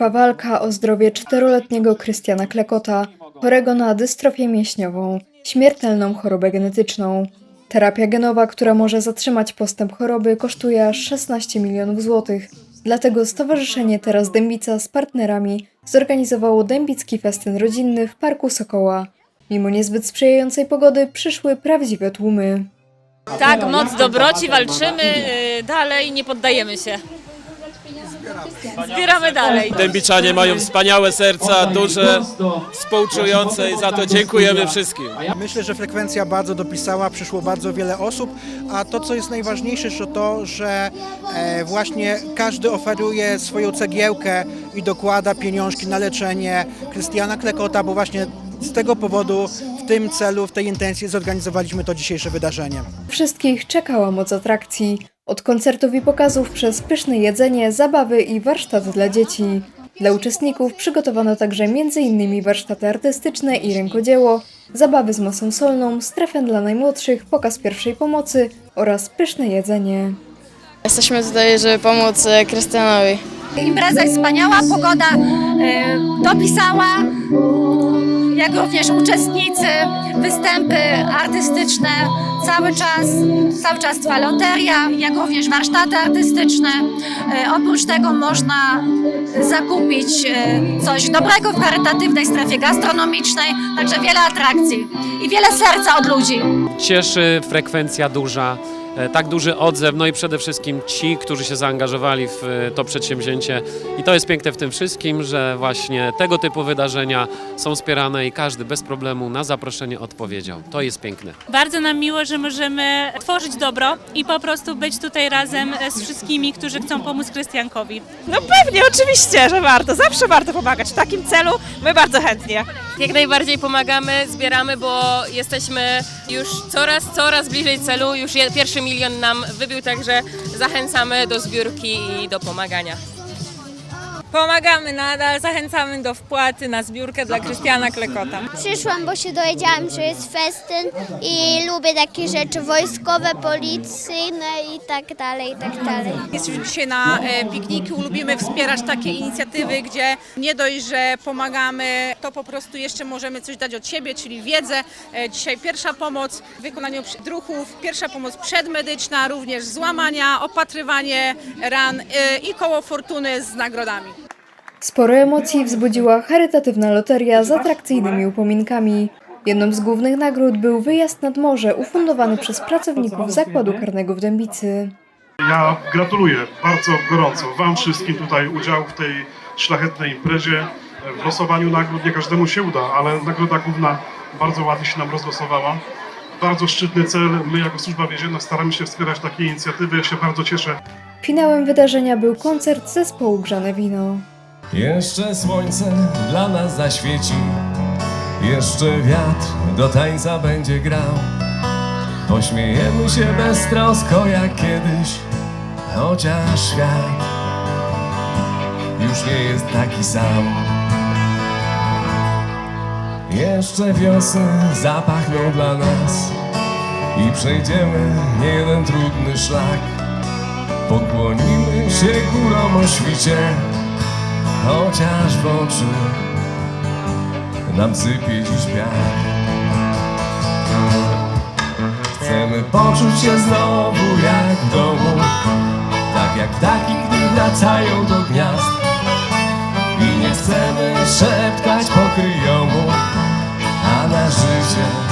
Trwa walka o zdrowie czteroletniego Krystiana Klekota, chorego na dystrofię mięśniową, śmiertelną chorobę genetyczną. Terapia genowa, która może zatrzymać postęp choroby, kosztuje aż 16 milionów złotych. Dlatego Stowarzyszenie Teraz Dębica z partnerami zorganizowało Dębicki Festyn Rodzinny w Parku Sokoła. Mimo niezbyt sprzyjającej pogody przyszły prawdziwe tłumy. Tak, moc dobroci, walczymy y, dalej, nie poddajemy się. Zbieramy dalej. Dębiczanie mają wspaniałe serca, duże, współczujące i za to dziękujemy wszystkim. Myślę, że frekwencja bardzo dopisała, przyszło bardzo wiele osób, a to, co jest najważniejsze, to to, że e, właśnie każdy oferuje swoją cegiełkę i dokłada pieniążki na leczenie Krystiana Klekota, bo właśnie z tego powodu, w tym celu, w tej intencji zorganizowaliśmy to dzisiejsze wydarzenie. Wszystkich czekała moc atrakcji. Od koncertów i pokazów przez pyszne jedzenie, zabawy i warsztat dla dzieci. Dla uczestników przygotowano także m.in. warsztaty artystyczne i rękodzieło, zabawy z masą solną, strefę dla najmłodszych, pokaz pierwszej pomocy oraz pyszne jedzenie. Jesteśmy tutaj, żeby pomóc e, Krystianowi. Impreza jest wspaniała, pogoda e, dopisała, jak również uczestnicy, występy artystyczne, cały czas, cały czas trwa loteria, jak również warsztaty artystyczne. E, oprócz tego można zakupić e, coś dobrego w charytatywnej strefie gastronomicznej, także wiele atrakcji i wiele serca od ludzi. cieszy frekwencja duża, tak duży odzew, no i przede wszystkim ci, którzy się zaangażowali w e, to przedsięwzięcie. I to jest piękne w tym wszystkim, że właśnie tego typu wydarzenia są wspierane i każdy bez problemu na zaproszenie odpowiedział. To jest piękne. Bardzo nam miło, że możemy tworzyć dobro i po prostu być tutaj razem z wszystkimi, którzy chcą pomóc Krystiankowi. No pewnie, oczywiście, że warto. Zawsze warto pomagać. W takim celu my bardzo chętnie. Jak najbardziej pomagamy, zbieramy, bo jesteśmy już coraz, coraz bliżej celu. Już pierwszy milion nam wybił, także zachęcamy do zbiórki i do pomagania. Pomagamy nadal, zachęcamy do wpłaty na zbiórkę dla Krystiana Klekota. Przyszłam, bo się dowiedziałam, że jest festyn i lubię takie rzeczy wojskowe, policyjne i tak dalej, i tak dalej. Jesteśmy dzisiaj na e, pikniku, lubimy wspierać takie inicjatywy, gdzie nie dość, że pomagamy, to po prostu jeszcze możemy coś dać od siebie, czyli wiedzę. E, Dzisiaj pierwsza pomoc w wykonaniu druhów, pierwsza pomoc przedmedyczna, również złamania, opatrywanie ran e, i koło fortuny z nagrodami. Sporo emocji wzbudziła charytatywna loteria z atrakcyjnymi upominkami. Jedną z głównych nagród był wyjazd nad morze ufundowany przez pracowników Zakładu Karnego w Dębicy. Ja gratuluję bardzo gorąco Wam wszystkim tutaj udziału w tej szlachetnej imprezie. W losowaniu nagród nie każdemu się uda, ale nagroda główna bardzo ładnie się nam rozlosowała. Bardzo szczytny cel. My jako służba więzienna staramy się wspierać takie inicjatywy. Ja się bardzo cieszę. Finałem wydarzenia był koncert zespołu Grzane Wino. Jeszcze słońce dla nas zaświeci, jeszcze wiatr do tańca będzie grał. Pośmiejemy się beztrosko jak kiedyś, chociaż świat już nie jest taki sam. Jeszcze wiosny zapachną dla nas i przejdziemy nie jeden trudny szlak. Pokłonimy się górom o świcie, chociaż w oczy nam sypie dziś wiatr. Chcemy poczuć się znowu jak w domu, tak jak taki, gdy wracają do gniazd. I nie chcemy szeptać po kryjomu, a na życie